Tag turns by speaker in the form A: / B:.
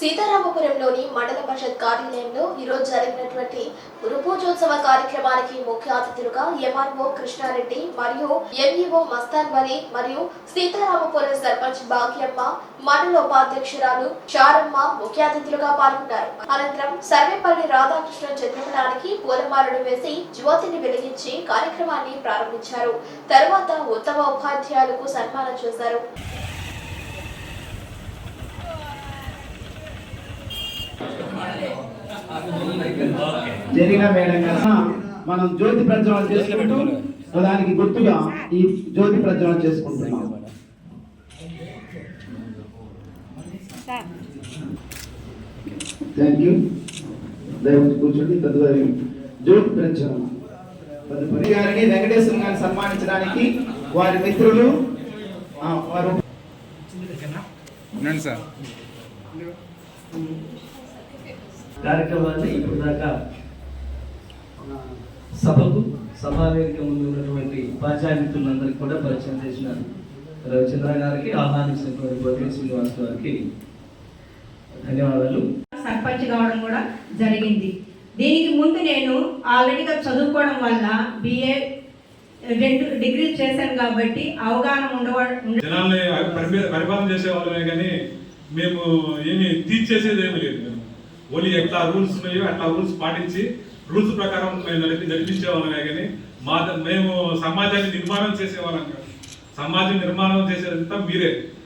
A: సీతారామపురంలోని మండల పరిషత్ కార్యాలయంలో ఈరోజు జరిగినటువంటి గురు కార్యక్రమానికి ముఖ్య అతిథులుగా ఎంఆర్ఓ కృష్ణారెడ్డి మరియు ఎంఈఓ మస్తాన్ వలి మరియు సీతారామపురం సర్పంచ్ భాగ్యమ్మ మండల ఉపాధ్యక్షురాలు చారమ్మ ముఖ్య అతిథులుగా పాల్గొన్నారు. అనంతరం సర్వేపల్లి రాధాకృష్ణ చిత్రపటానికి పూలమాలలు వేసి జ్యోతిని వెలిగించి కార్యక్రమాన్ని ప్రారంభించారు. తరువాత ఉత్తమ ఉపాధ్యాయులకు సన్మానం చేశారు.
B: జరిగిన మేడం కదా మనం జ్యోతి ప్రజ్వలన చేసుకుంటూ దానికి గుర్తుగా ఈ జ్యోతి ప్రజ్వలన చేసుకుంటున్నాం. థ్యాంక్ యూ దయచేసి కూర్చోండి. తదుపరి జ్యోతి ప్రజ్వలన. తదుపరి గారిని వెంకటేశ్వర గారిని సన్మానించడానికి వారి మిత్రులు వారు
C: సార్.
D: కార్యక్రమాన్ని ఇప్పుడు దాకా సభకు సభా వేదిక ముందు ఉన్నటువంటి ఉపాధ్యాయ మిత్రులందరికీ కూడా పరిచయం చేసిన రవిచంద్ర గారికి ఆహ్వానించినటువంటి బొద్దు శ్రీనివాస్ గారికి ధన్యవాదాలు.
E: సర్పంచ్ కావడం కూడా జరిగింది. దీనికి ముందు నేను ఆల్రెడీగా చదువుకోవడం వల్ల బిఏ రెండు డిగ్రీలు చేశాను కాబట్టి అవగాహన ఉండవ ఉండ-
F: జనాల్ని పరిపే- పరిపాలన చేసే వాళ్ళమే కానీ మేము ఏమి తీర్చేసేది ఏమి లేదు. మేము ఓన్లీ ఎట్లా రూల్స్ ఉన్నాయో అట్లా రూల్స్ పాటించి రూల్స్ ప్రకారం మేము నడిపి నడిపించే వాళ్ళమే కానీ మా మేము సమాజాన్ని నిర్మాణం చేసే వాళ్ళం కాదు. సమాజం నిర్మాణం చేసేదంతా మీరే.